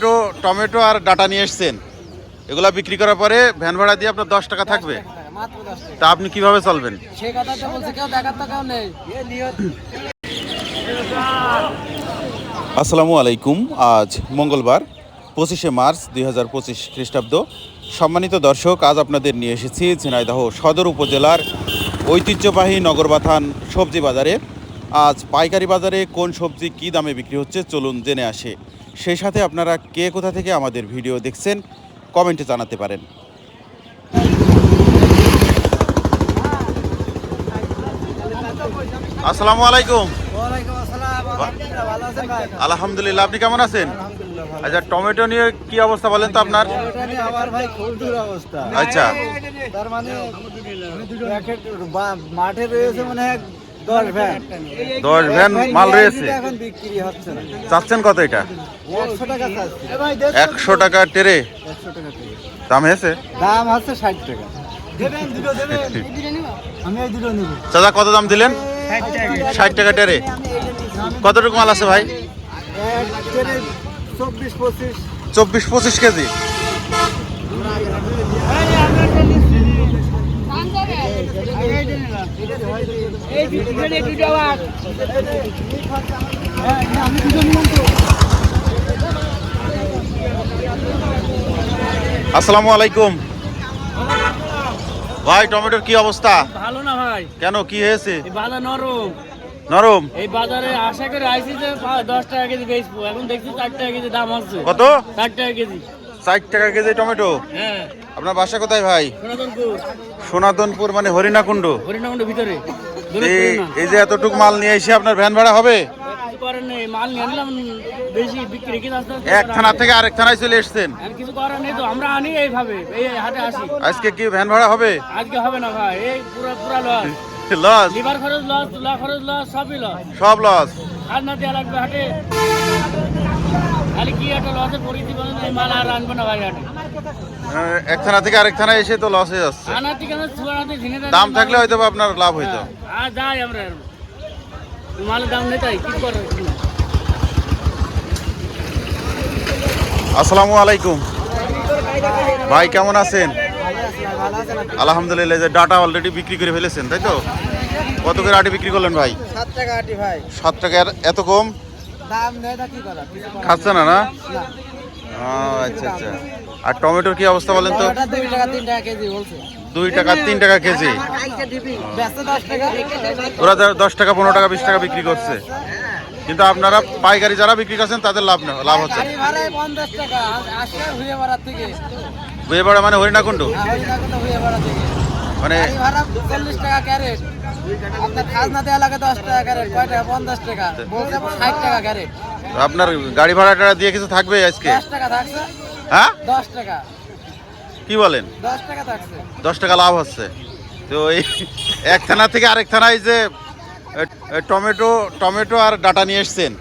Tomato tomato আর data নিয়ে এসছেন। এগুলা বিক্রি করার পরে ভ্যান ভাড়া দিয়ে আপনার দশ টাকা থাকবে। মাত্র দশ টাকা তা আপনি কীভাবে চলবেন আসসালামু আলাইকুম আজ মঙ্গলবার পঁচিশে মার্চ দুই হাজার পঁচিশ খ্রিস্টাব্দ। সম্মানিত দর্শক আজ আপনাদের নিয়ে এসেছি ঝিনাইদহ সদর উপজেলার ঐতিহ্যবাহী নগরবাথান সবজি বাজারে। আজ পাইকারি বাজারে কোন সবজি কী দামে বিক্রি হচ্ছে চলুন জেনে আসে। সেই সাথে আপনারা কে কোথা থেকে আমাদের ভিডিও দেখছেন কমেন্টে জানাতে পারেন। আসসালামু আলাইকুম। আলহামদুলিল্লাহ আপনি কেমন আছেন? আচ্ছা টমেটো নিয়ে কি অবস্থা বলেন তো আপনার? আচ্ছা। তার মানে মাঠে রয়েছে মানে দশ ভ্যান। মাল রয়েছে। চাচ্ছেন কত এটা? একশো টাকা টেরে। দাম হয়েছে? দাম হচ্ছে ষাট টাকা। দেবেন দুটো দেবেন। আমি এই দুটো নেব। চাচা কত দাম দিলেন? ষাট টাকা। টেরে। কতটুকু মাল আছে ভাই? চব্বিশ পঁচিশ কেজি। আসসালামু আলাইকুম। ভাই টমেটোর কি অবস্থা? ভালো না ভাই। কেন কি হয়েছে? বাজার নরম। নরম? এই বাজারে আশা করে আইসি যে দশ টাকা কেজি বেচবো। এখন দেখছি চার টাকা কেজি দাম হচ্ছে। কত? চার টাকা কেজি। ষাট টাকা কেজি টমেটো। হ্যাঁ। আপনার বাসা কোথায় ভাই? সোনাদনপুর মানে হরিণাকুণ্ড। ভিতরে। এই যে এতটুক মাল নিয়ে এসে আপনার ভ্যান ভাড়া হবে? এক থানা থেকে আরেক থানায় চলে এসছেন? কিছু করার নেই তো আমরা আনি এইভাবে এই হাটে আসি। আজকে কি ভ্যান ভাড়া হবে? আজকে হবে না ভাই এই পুরো পুরা লস লস লিভার খরচ লস তুলা খরচ লস সবই লস সব লস আর না দেওয়া লাগবে হাটে। খালি কি একটা লসে পরিস্থিতি বলেন এই মাল আর আনব না ভাই হাটে। এক থানা থেকে আরেক থানায় এসে তো লস হয়ে যাচ্ছে। আনার থেকে আমরা চুয়ানাতে ঝিনে দাম থাকলে হয়তো বা আপনার লাভ হইতো। আর যাই আমরা মালের দাম নেই তাই কি করার আসসালামু আলাইকুম। ভাই কেমন আছেন? আলহামদুলিল্লাহ যে ডাটা অলরেডি বিক্রি করে ফেলেছেন তাই তো? কত করে আটি বিক্রি করলেন ভাই? সাত টাকা আটি ভাই। সাত টাকা এত কম? দাম না কি করা? খাচ্ছে না না। আচ্ছা আচ্ছা। আর টমেটোর কি অবস্থা বলেন তো? দুই টাকা তিন টাকা কেজি ওরা দশ টাকা পনেরো টাকা বিশ টাকা বিক্রি করছে। কিন্তু আপনারা পাইকারি যারা বিক্রি করছেন তাদের লাভ না লাভ হচ্ছে হয়ে বেড়ার থেকে। বুঝে পড়ে মানে হরিণাকুণ্ড? হয়ে মানে আপনার খাজনা দেওয়া লাগে দশ টাকা ক্যারেট কয় টাকা? পঞ্চাশ টাকা। ষাট টাকা ক্যারেট আপনার গাড়ি ভাড়াটা দিয়ে কিছু থাকবে আজকে? দশ টাকা থাকছে। হ্যাঁ? দশ টাকা। কি বলেন? দশ টাকা থাকছে। দশ টাকা লাভ হচ্ছে। তো এই এক থানা থেকে আরেক থানায় যে টমেটো টমেটো আর ডাটা নিয়ে এসছেন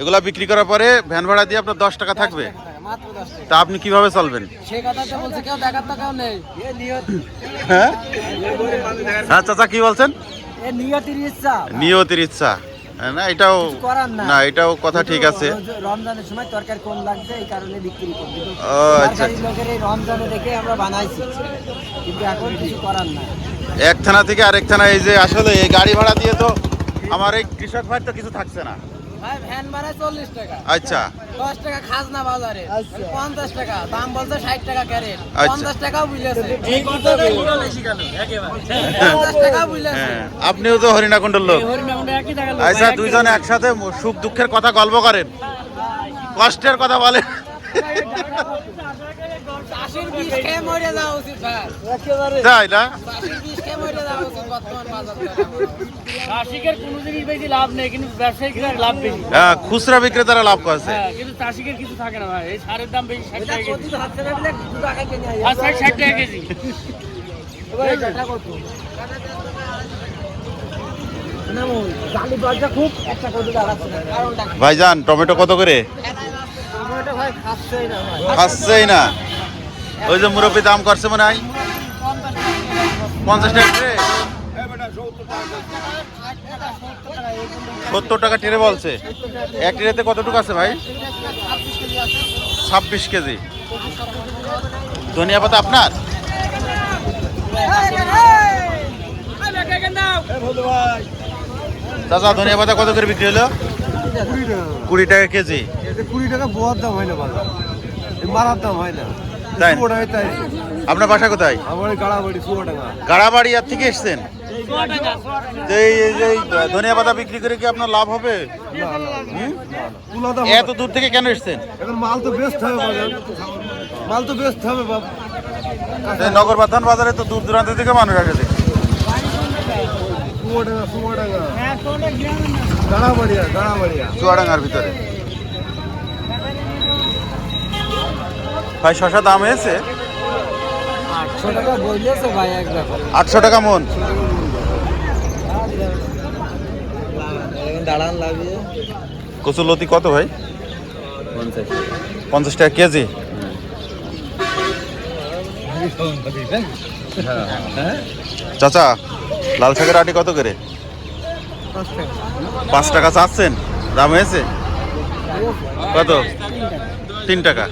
এগুলা বিক্রি করার পরে ভ্যান ভাড়া দিয়ে আপনার দশ টাকা থাকবে? দশ টাকা, মাত্র দশ টাকা। তা আপনি কীভাবে চলবেন? সে কথা তো বলছে কেউ দেখার তো কেউ নেই। এ নিয়ত হ্যাঁ? হ্যাঁ চাচা কি বলছেন? নিয়তির ইচ্ছা। হ্যাঁ, না এটাও না। না এটাও কথা ঠিক আছে। রমজানের সময় তরকারি কম লাগছে এই কারণে বিক্রি করি ও আচ্ছা লোকের এই রমজানে দেখে আমরা বানাইছি। কিন্তু এখন কিছু করার না। এক থানা থেকে আরেক থানা এই যে আসলে এই গাড়ি ভাড়া দিয়ে তো আমার এই কৃষক ভাই তো কিছু থাকছে না। ভাই ভ্যান ভাড়া চল্লিশ টাকা। আচ্ছা। টাকা খাজনা বাজারে। পঞ্চাশ টাকা দাম বলছে টাকা ক্যারেট। আচ্ছা। টাকাও বুঝেছে বুঝেছে হ্যাঁ। আপনিও তো হরিণাকুণ্ডর লোক। টাকা আচ্ছা দুইজনে একসাথে সুখ দুঃখের কথা গল্প করেন। কষ্টের কথা বলেন। তাই না? চাষিকের কোনো জিনিস বেশি লাভ নেই কিন্তু ব্যবসায়িকরা লাভ বেশি। হ্যাঁ, খুচরা বিক্রেতারা লাভ করছে। হ্যাঁ কিন্তু চাষিকের কিছু থাকে না ভাই এই সারের দাম বেশি ষাট টাকা কেজি। টাকা ষাট ষাট কেজি? ভাইজান টমেটো কত করে? খাচ্ছেই না ওই যে মুরব্বী দাম করছে মনে হয়। পঞ্চাশ টাকা সত্তর টাকা ট্রে বলছে। এক ট্রেতে কতটুকু আছে ভাই? ছাব্বিশ কেজি। ধনিয়া পাতা আপনার? চাচা ধনিয়া পাতা কত করে বিক্রি হলো? কুড়ি টাকা কেজি। কুড়ি টাকা বোয়ার দাম হয় না মারার দাম হয় না তাই? আপনার বাসা কোথায়? আমার গাড়াবাড়ি গাড়াবাড়ি আর থেকে এসছেন? ধনিয়া পাতা বিক্রি করে কি আপনার লাভ হবে? এত দূর থেকে কেন এসছেন? মাল তো হবে মাল তো হবে নগর বাথান বাজারে তো দূর দূরান্ত থেকে মানুষ আসে। চুয়াডাঙ্গার ভিতরে। ভাই শশা দাম হয়েছে? আটশো টাকা বললেছে ভাই একবার আটশো টাকা মন। দাঁড়ান লাগিয়ে কচুলতি কত ভাই? পঞ্চাশ। টাকা কেজি? চাচা লাল শাকের আটি কত করে? পাঁচ টাকা চাচ্ছেন? দাম হয়েছে? কত? তিন টাকা।